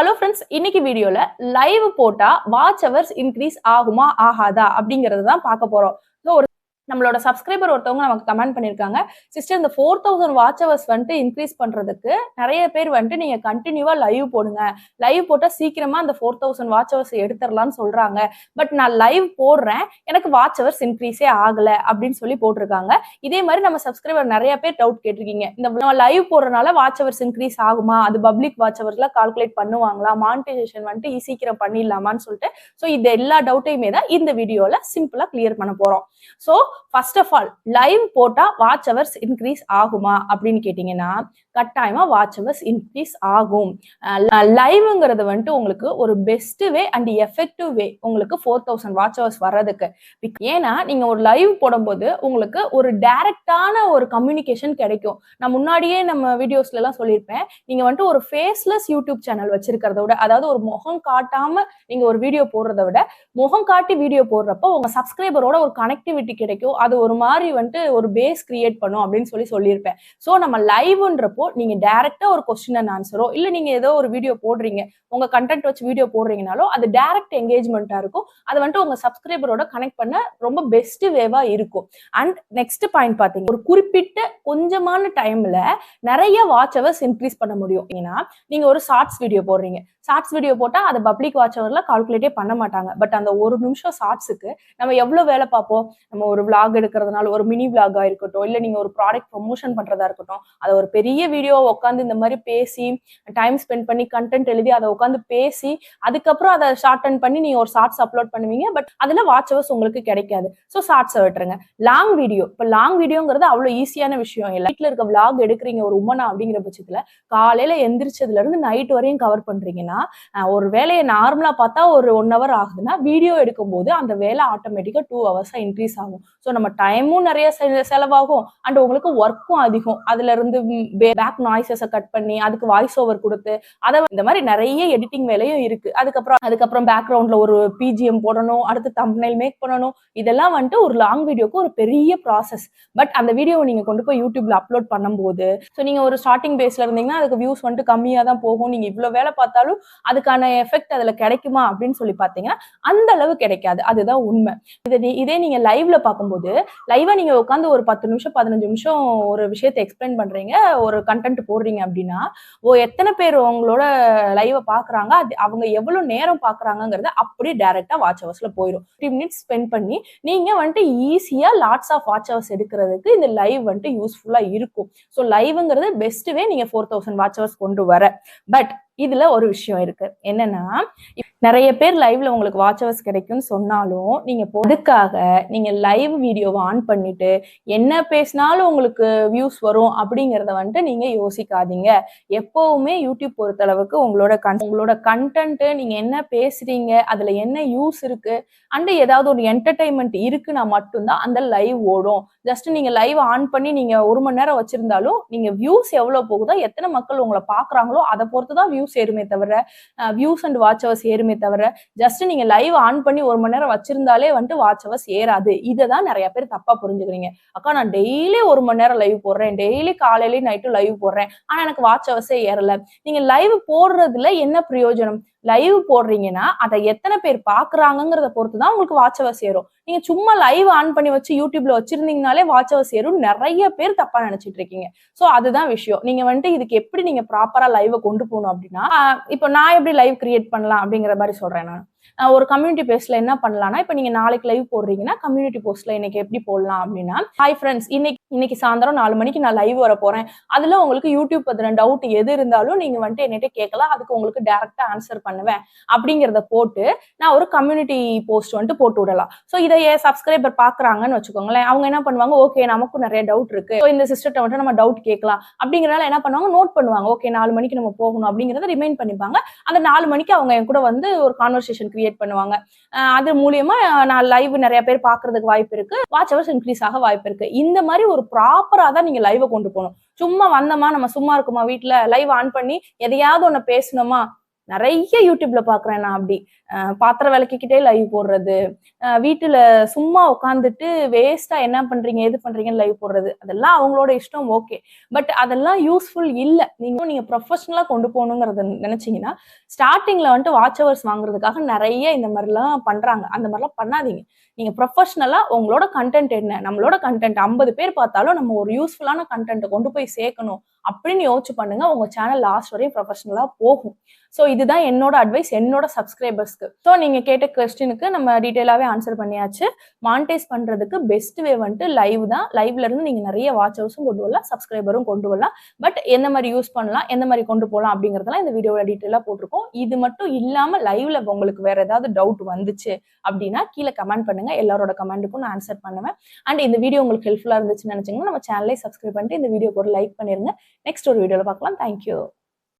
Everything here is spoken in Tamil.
ஹலோ ஃப்ரெண்ட்ஸ் இன்னைக்கு வீடியோல லைவ் போட்டா வாட்ச் ஹவர்ஸ் இன்க்ரீஸ் ஆகுமா ஆகாதா அப்படிங்கறத தான் பார்க்க போறோம். ஸோ ஒரு நம்மளோட சப்ஸ்கிரைபர் ஒருத்தவங்க நமக்கு கமெண்ட் பண்ணிருக்காங்க. சிஸ்டர் இந்த ஃபோர் தௌசண்ட் வாட்ச் ஹவர்ஸ் வந்துட்டு இன்க்ரீஸ் பண்றதுக்கு நிறைய பேர் வந்துட்டு நீங்க கண்டினியூவா லைவ் போடுங்க. லைவ் போட்டா சீக்கிரமா அந்த ஃபோர் தௌசண்ட் வாட்ச் ஹவர்ஸ் எடுத்துடலாம்னு சொல்றாங்க. பட் நான் லைவ் போடுறேன். எனக்கு வாட்ச் ஹவர்ஸ் இன்க்ரீஸே ஆகல அப்படின்னு சொல்லி போட்டிருக்காங்க. இதே மாதிரி நம்ம சப்ஸ்கிரைபர் நிறைய பேர் டவுட் கேட்டிருக்கீங்க. இந்த நம்ம லைவ் போடுறதுனால வாட்ச் ஹவர்ஸ் இன்க்ரீஸ் ஆகுமா? அது பப்ளிக் வாட்ச் ஹவர்ஸ்ல கால்குலேட் பண்ணுவாங்களா? மானிட்டைசேஷன் வந்துட்டு சீக்கிரம் பண்ணிடலாமான்னு சொல்லிட்டு. ஸோ இந்த எல்லா டவுட்டையுமே தான் இந்த வீடியோல சிம்பிளா கிளியர் பண்ண போறோம். So first of all live போட்டா வாட்ச் ஹவர்ஸ் இன்க்ரீஸ் ஆகுமா? அப்படின்னு கேட்டீங்கன்னா கட்டாயமா வாட்ச் ஹவர்ஸ் இன்க்ரீஸ் ஆகும். லைவ்ங்கிறது வந்துட்டு உங்களுக்கு ஒரு best way and effective way உங்களுக்கு ஃபோர் தௌசண்ட் வாட்ச் ஹவர்ஸ் வர்றதுக்கு. ஏன்னா நீங்க ஒரு லைவ் போடும்போது உங்களுக்கு ஒரு டைரக்டான ஒரு கம்யூனிகேஷன் கிடைக்கும். நான் முன்னாடியே நம்ம வீடியோஸ்ல எல்லாம் சொல்லியிருப்பேன். நீங்க வந்துட்டு ஒரு ஃபேஸ்லெஸ் யூடியூப் சேனல் வச்சிருக்கிறத விட அதாவது ஒரு முகம் காட்டாம நீங்க ஒரு வீடியோ போடுறத விட முகம் காட்டி வீடியோ போடுறப்போ உங்க சப்ஸ்கிரைபரோட ஒரு கனெக்டிவிட்டி கிடைக்கும். அது ஒரு மாதிரி வந்துட்டு ஒரு பேஸ் கிரியேட் பண்ணும் அப்படின்னு சொல்லி சொல்லியிருப்பேன். ஸோ நம்ம லைவ்ன்றப்போ நீங்க டேரக்டா ஒரு கொஸ்டின் அண்ட் ஆன்சரோ இல்லை நீங்க ஏதோ ஒரு வீடியோ போடுறீங்க உங்க கண்டென்ட் வச்சு வீடியோ போடுறீங்கனாலோ அது டேரக்ட் என்கேஜ்மெண்ட்டா இருக்கும். அது வந்துட்டு உங்க சப்ஸ்கிரைபரோட கனெக்ட் பண்ண ரொம்ப பெஸ்ட் வேவா இருக்கும். அண்ட் நெக்ஸ்ட் பாயிண்ட் பாத்தீங்க ஒரு குறிப்பிட்ட கொஞ்சமான டைம்ல நிறைய வாட்ச் அவர்ஸ் இன்க்ரீஸ் பண்ண முடியும். ஏன்னா நீங்க ஒரு ஷார்ட்ஸ் வீடியோ போடுறீங்க. ஷார்ட்ஸ் வீடியோ போட்டா அதை பப்ளிக் வாட்ச் அவர்ல கால்குலேட்டே பண்ண மாட்டாங்க. பட் அந்த ஒரு நிமிஷம் ஷார்ட்ஸுக்கு நம்ம எவ்வளவு வேலை பார்ப்போம்? நம்ம ஒரு விளாக் எடுக்கிறதுனால ஒரு மினி விளாகா இருக்கட்டும் இல்லை நீங்கள் ஒரு ப்ராடக்ட் ப்ரொமோஷன் பண்ணுறதா இருக்கட்டும் அதை ஒரு பெரிய வீடியோ உட்காந்து இந்த மாதிரி பேசி டைம் ஸ்பெண்ட் பண்ணி கண்டென்ட் எழுதி அதை உட்காந்து பேசி அதுக்கப்புறம் அதை ஷார்ட் பண்ணி நீங்கள் ஒரு ஷார்ட்ஸ் அப்லோட் பண்ணுவீங்க பட் அதில் வாட்ச் ஹவர்ஸ் உங்களுக்கு கிடைக்காது. ஸோ ஷார்ட்ஸை விட்டுருங்க. லாங் வீடியோ இப்போ லாங் வீடியோங்கிறது அவ்வளோ ஈஸியான விஷயம் இல்லை. வீட்டில் இருக்க விளாக் எடுக்கிறீங்க ஒரு உமனா அப்படிங்கிற பட்சத்துல காலையில் எந்திரிச்சதுல இருந்து நைட் வரையும் கவர் பண்ணுறீங்கன்னா ஒரு வேலையை நார்மலா பார்த்தா ஒரு ஒன் ஹவர் ஆகுதுன்னா வீடியோ எடுக்கும்போது அந்த வேலை ஆட்டோமேட்டிக்கா டூ ஹவர்ஸாக இன்க்ரீஸ் ஆகும். ஸோ நம்ம டைமும் நிறைய செ- செலவாகும். அண்ட் உங்களுக்கு ஒர்க்கும் அதிகம். அதுல இருந்து பேக் நாய்ஸஸை கட் பண்ணி அதுக்கு வாய்ஸ் ஓவர் கொடுத்து அதை இந்த மாதிரி நிறைய எடிட்டிங் வேலையும் இருக்கு. அதுக்கப்புறம் அதுக்கப்புறம் பேக்ரவுண்ட்ல ஒரு பிஜிஎம் போடணும் அடுத்து தம்ப்னைல் மேக் பண்ணணும். இதெல்லாம் வந்துட்டு ஒரு லாங் வீடியோக்கு ஒரு பெரிய ப்ராசஸ் பட் அந்த வீடியோவை நீங்க கொண்டு போய் யூடியூப்ல அப்லோட் பண்ணும்போது ஸோ நீங்க ஒரு ஸ்டார்டிங் பேஸ்ல இருந்தீங்கன்னா அதுக்கு வியூஸ் வந்துட்டு கம்மியாக தான் போகும். நீங்க இவ்வளோ வேலை பார்த்தாலும் அதுக்கான எஃபெக்ட் அதுல கிடைக்குமா அப்படின்னு சொல்லி பார்த்தீங்கன்னா அந்த அளவு கிடைக்காது. அதுதான் உண்மை. இதை நீ- இதே நீங்க லைவ்ல பார்க்கும்போது லைவா நீங்க உட்காந்து ஒரு பத்து நிமிஷம் பதினஞ்சு நிமிஷம் ஒரு விஷயத்தை எக்ஸ்பிளைன் பண்றீங்க ஒரு கண்டென்ட் போடுறீங்க அப்படின்னா ஓ எத்தனை பேர் உங்களோட லைவை பாக்குறாங்க அது அவங்க எவ்வளவு நேரம் பாக்குறாங்கிறத அப்படியே டைரக்டா வாட்ச் ஹவர்ஸ்ல போயிடும் த்ரீ மினிட்ஸ் ஸ்பெண்ட் பண்ணி நீங்க வந்துட்டு ஈஸியா லாட்ஸ் ஆஃப் வாட்ச் ஹவர்ஸ் எடுக்கிறதுக்கு இந்த லைவ் வந்துட்டு யூஸ்ஃபுல்லா இருக்கும். ஸோ லைவ்ங்கிறது பெஸ்ட் வே நீங்க ஃபோர் தௌசண்ட் வாட்ச் ஹவர்ஸ் கொண்டு வர. பட் இதுல ஒரு விஷயம் இருக்கு. என்னன்னா நிறைய பேர் லைவ்ல உங்களுக்கு வாட்ச் ஹவர்ஸ் கிடைக்கும்னு சொன்னாலும் நீங்க பொதுக்காக அதுக்காக நீங்க லைவ் வீடியோவை ஆன் பண்ணிட்டு என்ன பேசினாலும் உங்களுக்கு வியூஸ் வரும் அப்படிங்கறத வந்துட்டு நீங்க யோசிக்காதீங்க. எப்பவுமே யூடியூப் பொறுத்தளவுக்கு உங்களோட கன் உங்களோட கண்டென்ட் நீங்க என்ன பேசுறீங்க அதுல என்ன யூஸ் இருக்கு அண்ட் ஏதாவது ஒரு என்டர்டைன்மெண்ட் இருக்குன்னா மட்டும்தான் அந்த லைவ் ஓடும். ஜஸ்ட் நீங்க லைவ் ஆன் பண்ணி நீங்க ஒரு மணி நேரம் வச்சிருந்தாலும் நீங்க வியூஸ் எவ்வளவு போகுதோ எத்தனை மக்கள் உங்களை பாக்குறாங்களோ அதை பொறுத்து தான் வியூஸ் ஏறுமே தவிர வியூஸ் அண்ட் வாட்ச் ஹவர்ஸ் ஏறுமே தவிர ஜஸ்ட் நீங்க லைவ் ஆன் பண்ணி ஒரு மணி நேரம் வச்சிருந்தாலே வந்துட்டு வாட்ச் ஹவர்ஸ் ஏறாது. இதை தான் நிறைய பேர் தப்பா புரிஞ்சுக்கிறீங்க. அக்கா நான் டெய்லி ஒரு மணி நேரம் லைவ் போடுறேன். டெய்லி காலையிலயும் நைட்டும் லைவ் போடுறேன். ஆனா எனக்கு வாட்ச் ஹவர்ஸே ஏறல. நீங்க லைவ் போடுறதுல என்ன பிரயோஜனம்? லைவ் போடுறீங்கன்னா அதை எத்தனை பேர் பாக்குறாங்கிறத பொறுத்து தான் உங்களுக்கு வாட்ச் ஹவர்ஸ் ஏறும். நீங்க சும்மா லைவ் ஆன் பண்ணி வச்சு யூடியூப்ல வச்சிருந்தீங்கனாலே வாட்ச் ஹவர்ஸ் ஏறும் நிறைய பேர் தப்பா நினைச்சிட்டு இருக்கீங்க. சோ அதுதான் விஷயம். நீங்க வந்துட்டு இதுக்கு எப்படி நீங்க ப்ராப்பரா லைவை கொண்டு போகணும் அப்படின்னு அப்படின்னா இப்போ நான் எப்படி லைவ் கிரியேட் பண்ணலாம் அப்படிங்கிற மாதிரி சொல்றேன் நான். ஒரு கம்யூனிட்டி பேஸ்ட்ல என்ன பண்ணலாம்னா இப்போ நீங்க நாளைக்கு லைவ் போடுறீங்கன்னா கம்யூனிட்டி போஸ்ட்ல இன்னைக்கு எப்படி போடலாம் அப்படின்னா ஹாய் ஃப்ரெண்ட்ஸ் இன்னைக்கு இன்னைக்கு சாயந்தரம் நாலு மணிக்கு நான் லைவ் வர போறேன். அதுல உங்களுக்கு யூடியூப் பத்தின டவுட் எது இருந்தாலும் நீங்க வந்துட்டு என்கிட்ட கேட்கலாம். அதுக்கு உங்களுக்கு டைரக்டா ஆன்சர் பண்ணுவேன். அப்படிங்கிறத போட்டு நான் ஒரு கம்யூனிட்டி போஸ்ட் வந்துட்டு போட்டு விடலாம். ஸோ இதை சப்ஸ்கிரைபர் பாக்குறாங்கன்னு வச்சுக்கோங்களேன். அவங்க என்ன பண்ணுவாங்க? ஓகே நமக்கும் நிறைய டவுட் இருக்கு. ஸோ இந்த சிஸ்டர்ட்ட வந்துட்டு நம்ம டவுட் கேட்கலாம். அப்படிங்கறனால என்ன பண்ணுவாங்க? நோட் பண்ணுவாங்க. ஓகே நாலு மணிக்கு நம்ம போகணும் அப்படிங்கறத ரிமைண்ட் பண்ணிப்பாங்க. அந்த நாலு மணிக்கு அவங்க என் கூட வந்து ஒரு கான்வர்சேஷன் கிரியேட் பண்ணுவாங்க. அது மூலியமா நான் லைவ் நிறைய பேர் பாக்குறதுக்கு வாய்ப்பு இருக்கு. வாட்ச் ஹவர்ஸ் இன்க்ரீஸ் ஆக வாய்ப்பு இருக்கு. இந்த மாதிரி ஒரு ப்ராப்பரா தான் நீங்க லைவை கொண்டு போகணும். சும்மா வந்தோமா நம்ம சும்மா இருக்குமா வீட்டுல லைவ் ஆன் பண்ணி எதையாவது ஒண்ணு பேசணுமா? நிறைய யூடியூப்ல பாக்குறேன் நான் அப்படி. பாத்திரம் விளக்கிக்கிட்டே லைவ் போடுறது. வீட்டுல சும்மா உட்காந்துட்டு வேஸ்டா என்ன பண்றீங்க எது பண்றீங்கன்னு லைவ் போடுறது. அதெல்லாம் அவங்களோட இஷ்டம் ஓகே பட் அதெல்லாம் யூஸ்ஃபுல் இல்ல. நீங்க நீங்க ப்ரொஃபஷனலா கொண்டு போகணுங்கிறத நினைச்சீங்கன்னா ஸ்டார்டிங்ல வந்துட்டு வாட்ச் ஹவர்ஸ் வாங்குறதுக்காக நிறைய இந்த மாதிரிலாம் பண்றாங்க. அந்த மாதிரிலாம் பண்ணாதீங்க. நீங்க ப்ரொஃபஷனலா உங்களோட கண்டென்ட் என்ன? நம்மளோட கண்டென்ட் ஐம்பது பேர் பார்த்தாலும் நம்ம ஒரு யூஸ்ஃபுல்லான கண்டென்ட்டை கொண்டு போய் சேர்க்கணும். அப்படின்னு யோசிச்சு பண்ணுங்க. உங்க சேனல் லாஸ்ட் வரையும் ப்ரொஃபஷனலா போகும். ஸோ இதுதான் என்னோட அட்வைஸ் என்னோட சப்ஸ்கிரைபர்ஸ்க்கு ஸோ நீங்க கேட்ட கொஸ்டினுக்கு நம்ம டீட்டெயிலாவே ஆன்சர் பண்ணியாச்சு. மானிட்டைஸ் பண்றதுக்கு பெஸ்ட் வே வந்துட்டு லைவ் தான். லைவ்ல இருந்து நீங்க நிறைய வாட்ச் ஹவுஸும் கொண்டு வரலாம் சப்ஸ்கிரைபரும் கொண்டு வரலாம். பட் எந்த மாதிரி யூஸ் பண்ணலாம் எந்த மாதிரி கொண்டு போகலாம் அப்படிங்கறதெல்லாம் இந்த வீடியோல டீட்டெயிலாக போட்டிருக்கோம். இது மட்டும் இல்லாம லைவ்ல உங்களுக்கு வேற ஏதாவது டவுட் வந்துச்சு அப்படின்னா கீழே கமெண்ட் பண்ணுங்க. எல்லாரோட கமெண்ட்டுக்கும் நான் ஆன்சர் பண்ணுவேன். அண்ட் இந்த வீடியோ உங்களுக்கு ஹெல்ப்ஃபுல்லா இருந்துச்சுன்னு நினைச்சீங்கன்னா நம்ம சேனலை சப்ஸ்கிரைப் பண்ணிட்டு இந்த வீடியோக்கு ஒரு லைக் பண்ணிருங்க. நெக்ஸ்ட் ஒரு வீடியோல பார்க்கலாம். தேங்க்யூ